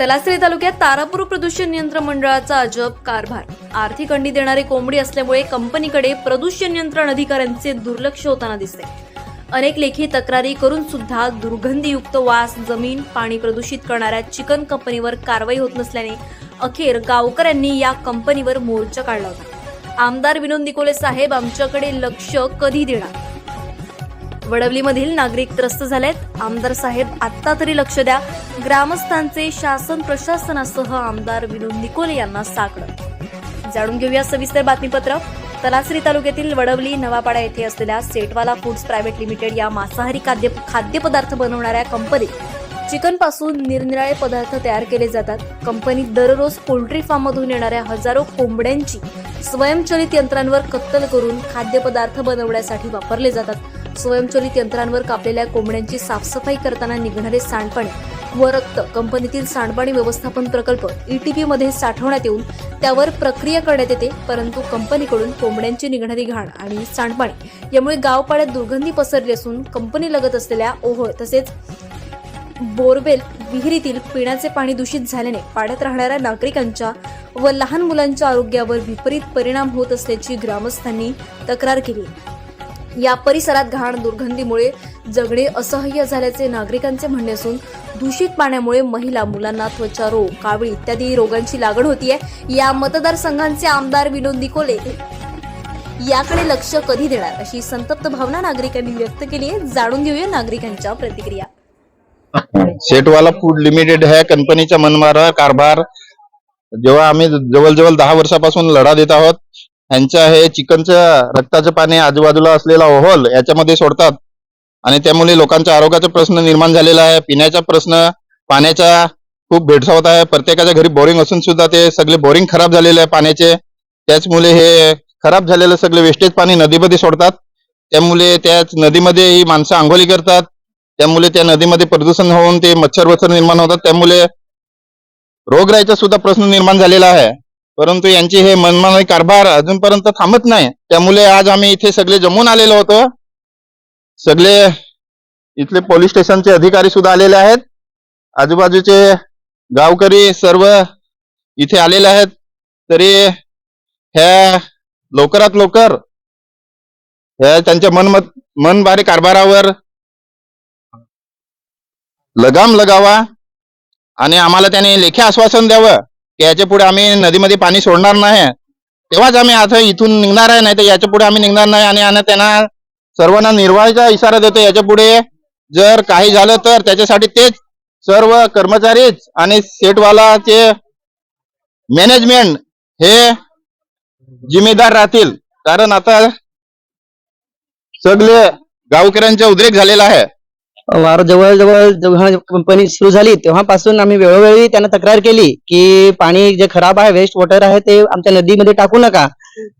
तलासरी तालुक्यात तारापूर प्रदूषण नियंत्रण मंडळाचा अजब कारभार. आर्थिक अंडी देणारी कोंबडी असल्यामुळे कंपनीकडे प्रदूषण नियंत्रण अधिकाऱ्यांचे दुर्लक्ष होताना दिसते. अनेक लेखी तक्रारी करून सुद्धा दुर्गंधीयुक्त वास जमीन पाणी प्रदूषित करणाऱ्या चिकन कंपनीवर कारवाई होत नसल्याने अखेर गावकऱ्यांनी या कंपनीवर मोर्चा काढला होता. आमदार विनोद निकोले साहेब आमच्याकडे लक्ष कधी देणार? वडवलीमधील नागरिक त्रस्त झालेत. आमदार साहेब आत्ता तरी लक्ष द्या. ग्रामस्थांचे शासन प्रशासनासह आमदार विनोद निकोले यांना साकडं. जाणून घेऊया सविस्तर बातमीपत्र. तलासरी तालुक्यातील वडवली नवापाडा येथे असलेल्या सेटवाला फूड्स प्रायव्हेट लिमिटेड या मांसाहारी खाद्य खाद्यपदार्थ बनवणाऱ्या कंपनीत चिकनपासून निरनिराळे पदार्थ तयार केले जातात. कंपनीत दररोज पोल्ट्री फार्ममधून येणाऱ्या हजारो कोंबड्यांची स्वयंचलित यंत्रांवर कत्तल करून खाद्यपदार्थ बनवण्यासाठी वापरले जातात. स्वयंचलित यंत्रांवर कापलेल्या कोंबड्यांची साफसफाई करताना निघणारे सांडपाणी व रक्त कंपनीतील सांडपाणी व्यवस्थापन प्रकल्प ईटीपी मध्ये साठवण्यात येऊन त्यावर प्रक्रिया करण्यात येते परंतु कंपनीकडून कोंबड्यांची निघणारी घाण आणि सांडपाणी यामुळे गावपाड्यात दुर्गंधी पसरली असून कंपनी लगत असलेल्या ओहोळ तसेच बोरवेल विहिरीतील पिण्याचे पाणी दूषित झाल्याने पाड्यात राहणाऱ्या नागरिकांच्या व लहान मुलांच्या आरोग्यावर विपरीत परिणाम होत असल्याची ग्रामस्थांनी तक्रार केली. या परिसरात घाण दुर्गंधीमुळे जगणे असह्य झाल्याचे नागरिकांचे म्हणणे असून दूषित पाण्यामुळे महिला मुलांना त्वचा रोग कावळी इत्यादी रोगांची लागण होतीये या मतदारसंघांचे आमदार विनोद निकोले. याकडे लक्ष कधी देणार? अशी संतप्त भावना नागरिकांनी व्यक्त केली आहे. जाणून घेऊया नागरिकांच्या प्रतिक्रिया. सेटवाला फूड लिमिटेड ह्या कंपनीचा मनमारा कारभार जेव्हा आम्ही जवळजवळ दहा वर्षापासून लढा देत आहोत ह्यांच्या हे चिकनचं रक्ताचं पाणी आजूबाजूला असलेला ओहोल याच्यामध्ये सोडतात. आणि त्यामुळे लोकांच्या आरोग्याचा प्रश्न निर्माण झालेला आहे. पिण्याचा प्रश्न पाण्याचा खूप भेडसावत आहे. प्रत्येकाच्या घरी बोरिंग असून सुद्धा ते सगळे बोरिंग खराब झालेले आहे पाण्याचे. त्याचमुळे हे खराब झालेलं सगळे वेस्टेज पाणी नदीमध्ये सोडतात. त्यामुळे त्याच नदीमध्ये ही माणसं आंघोळी करतात. त्यामुळे त्या नदीमध्ये प्रदूषण होऊन ते मच्छर वच्छर निर्माण होतात. त्यामुळे रोगराईचा सुद्धा प्रश्न निर्माण झालेला आहे. परंतु यांची हे मनमानी कारभार अजूनपर्यंत थांबत नाही. त्यामुळे आज आम्ही इथे सगळे जमून आलेलो होतो. सगळे इथले पोलीस स्टेशनचे अधिकारी सुद्धा आलेले आहेत. आजूबाजूचे गावकरी सर्व इथे आलेले आहेत. तरी ह्या लवकरात लवकर ह्या त्यांच्या मन मनभारी कारभारावर लगाम लगावा आणि आम्हाला त्याने लेखी आश्वासन द्यावं. याच्यापुढे आम्ही नदीमध्ये पाणी सोडणार नाही. तेव्हाच आम्ही आता इथून निघणार आहे नाही तर याच्यापुढे आम्ही निघणार नाही आणि आणि त्यांना सर्वांना निर्वाहाचा इशारा देतो. याच्यापुढे जर काही झालं तर त्याच्यासाठी तेच सर्व कर्मचारीच आणि सेटवालाचे मॅनेजमेंट हे जिम्मेदार राहतील. कारण आता सगळे गावकऱ्यांचा उद्रेक झालेला आहे. वार जवळजवळ जेव्हा कंपनी सुरू झाली तेव्हापासून आम्ही वेळोवेळी त्यांना तक्रार केली की पाणी जे खराब आहे वेस्ट वॉटर आहे ते आमच्या नदीमध्ये टाकू नका.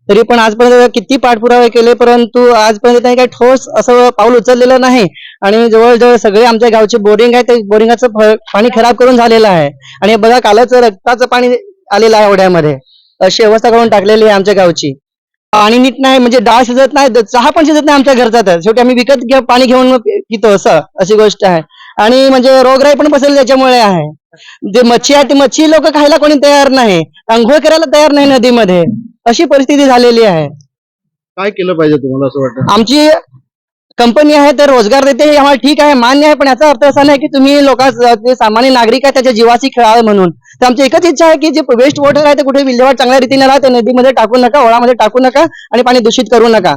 तरी पण आजपर्यंत किती पाठपुरावे केले परंतु आजपर्यंत त्यांनी काही ठोस असं पाऊल उचललेलं नाही. आणि जवळजवळ सगळे आमच्या गावचे बोरिंग आहे ते बोरिंगाचं पाणी खराब करून झालेलं आहे. आणि बघा कालच रक्ताचं पाणी आलेलं आहे ओढ्यामध्ये. अशी अवस्था करून टाकलेली आहे आमच्या गावची. पाणी नीट नाही म्हणजे डाळ शिजत नाही चहा पण शिजत नाही आमच्या घरचा तर. शेवटी आम्ही विकत घे- पाणी घेऊन पितो असं अशी गोष्ट आहे. आणि म्हणजे रोगराई पण बसेल त्याच्यामुळे आहे. जे मच्छी आहे ती मच्छी लोक खायला कोणी तयार नाही. आंघोळ करायला तयार नाही नदीमध्ये. अशी परिस्थिती झालेली आहे. काय केलं पाहिजे तुम्हाला असं वाटतं? आमची कंपनी आहे तर रोजगार देते हे आम्हाला ठीक आहे मान्य आहे पण याचा अर्थ असा नाही की तुम्ही लोक सामान्य नागरिक आहे त्याच्या जीवाशी खेळावे म्हणून. तर आमची एकच इच्छा आहे की जे वेस्ट वॉटर आहे ते कुठे विल्हेवाट चांगल्या रीतीने राहते नदीमध्ये टाकू नका ओळामध्ये टाकू नका आणि पाणी दूषित करू नका.